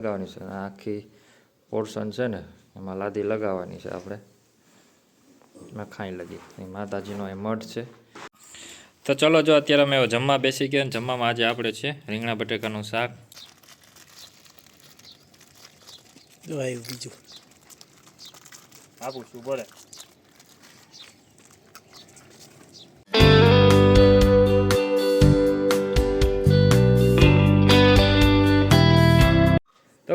લગાવવાની છે આખી પોર્શન છે ને એમાં લાદી લગાવવાની છે આપણે. એમાં ખાઈ લગી. એ માતાજીનો એ મઠ છે. તો ચલો જો અત્યારે અમે જમવા બેસી ગયા ને જમવામાં આજે આપણે છે રીંગણા બટેકાનું શાક. બીજું. આપું છું બોલે.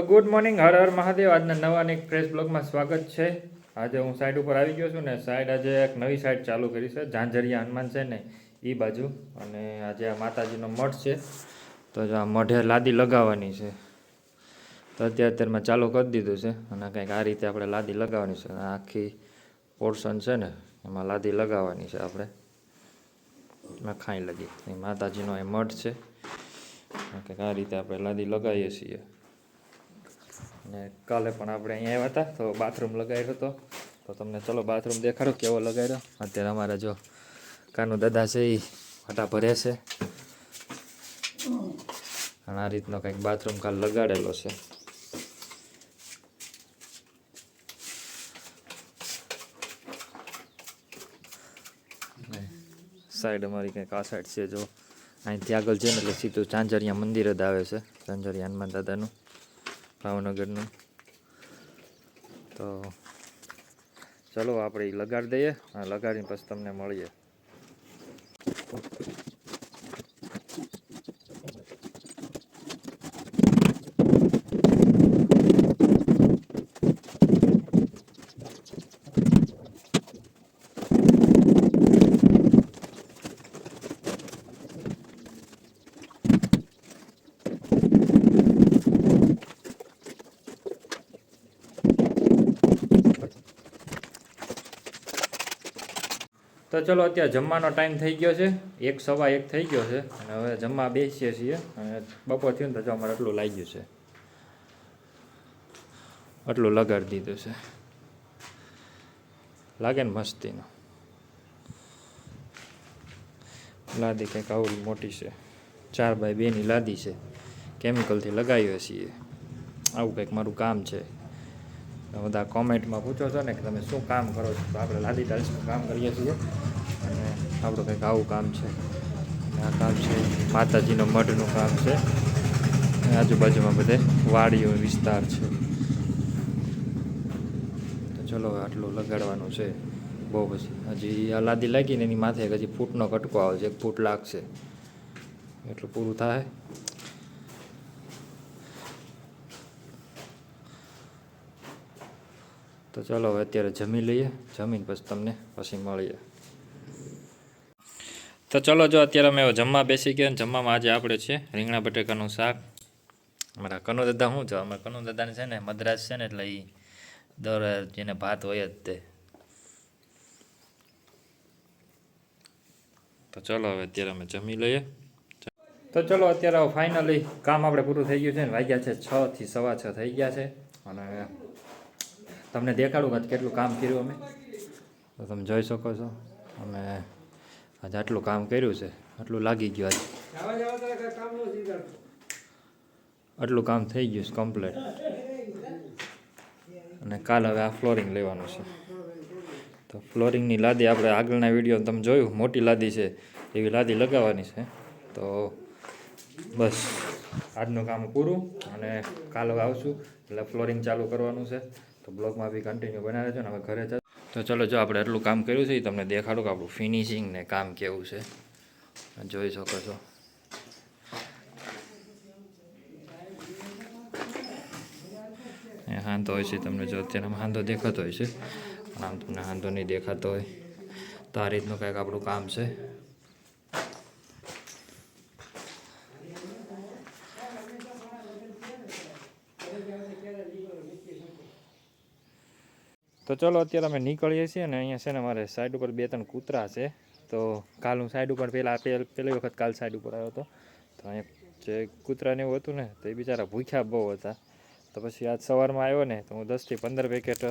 Good morning, Har Har Mahadev. આજના નવા એક ફ્રેશ બ્લોગમાં સ્વાગત છે. આજે હું સાઈડ ઉપર આવી ગયો છું ને સાઈડ આજે એક નવી સાઈડ ચાલુ કરી છે. ઝાંઝરિયા હનુમાન છે ને એ બાજુ. અને આજે આ માતાજીનો મઠ છે. તો જો આ મઢે લાદી લગાવવાની છે. તો અત્યારે અત્યારમાં ચાલુ કરી દીધું છે. અને કંઈક આ રીતે આપણે લાદી લગાવવાની છે. આખી પોર્શન છે ને, એમાં લાદી લગાવવાની છે આપણે. એમાં ખાઈ લગી એ માતાજીનો એ મઠ છે. કંઈક આ રીતે આપણે લાદી લગાવીએ છીએ. અને કાલે પણ આપણે અહીંયા આવ્યા હતા, તો બાથરૂમ લગાવ્યો હતો. તો તમને ચલો બાથરૂમ દેખાડો, કેવો લગાવ્યો? અત્યારે અમારા જો કાનો દાદા છે એ ફટા ભરે છે અને આ રીતનો કંઈક બાથરૂમ કાલ લગાડેલો છે. સાઈડ અમારી કંઈક આ સાઈડ છે જો. અહીંથી આગળ છે ને એટલે સીધું ચાંજરિયા મંદિર જ આવે છે ચાંજરિયા હનુમાન દાદાનું. ભાવનગરનું. તો ચલો આપણે લગાડી દઈએ. લગાડીને પછી તમને મળીએ. તો ચલો અત્યારે જમવાનો ટાઈમ થઈ ગયો છે. એક સવા એક થઈ ગયો છે. અને હવે જમવા બેસીએ છીએ. અને બપોર થયું ને તો જો અમારે આટલું લાગ્યું છે. આટલું લગાડી દીધું છે. લાગે ને મસ્તીનું. લાદી કંઈક આવડી મોટી છે. ચાર બાય બેની લાદી છે. કેમિકલથી લગાવીએ છીએ. આવું કંઈક મારું કામ છે. બધા કોમેન્ટમાં પૂછો છો ને કે તમે શું કામ કરો છો? તો આપણે લાદી ટાઇલ્સનું કામ કરીએ છીએ. અને આપણું કંઈક આવું કામ છે. આ કામ છે માતાજીનો મઢનું કામ છે. આજુબાજુમાં બધે વાડીઓ, વિસ્તાર છે. તો ચલો આટલું લગાડવાનું છે. બહુ પછી હજી આ લાદી લાગીને એની માથે હજી ફૂટનો કટકો આવે છે. એક ફૂટ લાગશે. એટલું પૂરું થાય. તો ચાલો હવે અત્યારે જમી લઈએ. જમીન પછી તમને પછી મળીએ. તો ચલો જો અત્યારે અમે જમવા બેસી ગયા જમવામાં આજે આપણે છે રીંગણા બટેકાનું શાક. અમારા કનુ દાદા શું છે? અમારા કનુ દાદાને છે ને મદ્રાસ છે ને એટલે એ દર જેને ભાત હોય જ તે. તો ચલો હવે અત્યારે અમે જમી લઈએ. તો ચલો અત્યારે ફાઇનલી કામ આપણે પૂરું થઈ ગયું છે ને. વાગ્યા છે છ થી સવા છ થઈ ગયા છે. અને તમને દેખાડું કે કેટલું કામ કર્યું અમે? તો તમે જોઈ શકો છો, અમે આજે આટલું કામ કર્યું છે, આટલું લાગી ગયું આજે. આટલું કામ થઈ ગયું છે કમ્પ્લેટ અને કાલ હવે આ ફ્લોરિંગ લેવાનું છે. તો ફ્લોરિંગની લાદી આપણે આગળના વીડિયો તમે જોયું, મોટી લાદી છે, એવી લાદી લગાવવાની છે. તો બસ, આજનું કામ પૂરું અને કાલ આવશું, એટલે ફ્લોરિંગ ચાલુ કરવાનું છે. તો બ્લોગમાં બી કન્ટિન્યુ બનાવે છે ને હવે ઘરે જ તો ચલો જો આપણે એટલું કામ કર્યું છે એ તમને દેખાડું કે આપણું ફિનિશિંગ ને કામ કેવું છે. જોઈ શકો છો. હાંધો હોય છે તમને જો અત્યારે હાંધો દેખાતો હોય છે. આમ તમને હાંધો નહીં દેખાતો હોય. તો આ રીતનું કંઈક આપણું કામ છે. તો ચલો અત્યારે અમે નીકળીએ છીએ અને અહીંયા છે ને મારે સાઈડ ઉપર બે ત્રણ કૂતરા છે. તો કાલ હું સાઈડ ઉપર પહેલાં પહેલી વખત કાલ સાઈડ ઉપર આવ્યો હતો. તો અહીંયા જે કૂતરાને એવું હતું ને, તો એ બિચારા ભૂખ્યા બહુ હતા. તો પછી આજ સવારમાં આવ્યો ને, તો હું દસથી પંદર પેકેટ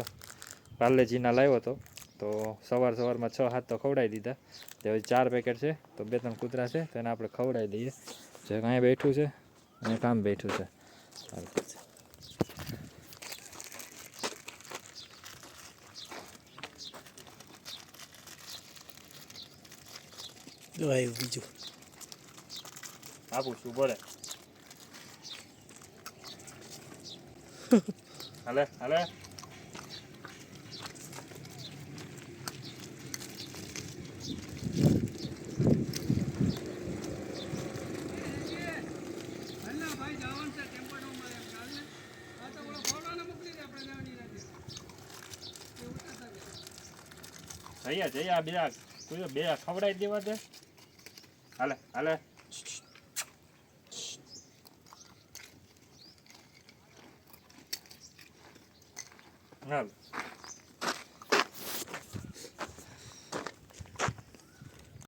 પાર્લેજીના લાવ્યો હતો. તો સવાર સવારમાં છ હાથ તો ખવડાવી દીધા. તે ચાર પેકેટ છે, તો બે ત્રણ કૂતરા છે, તો એને આપણે ખવડાવી દઈએ. જે કાંઈ બેઠું છે અને કામ બેઠું છે. જો આવ્યું બીજું આપું છું બોલે હાલે હાલે જઈએ આ બીજા કોઈ બે ખવડાવી દેવા દે. હાલે હાલે. હાલ.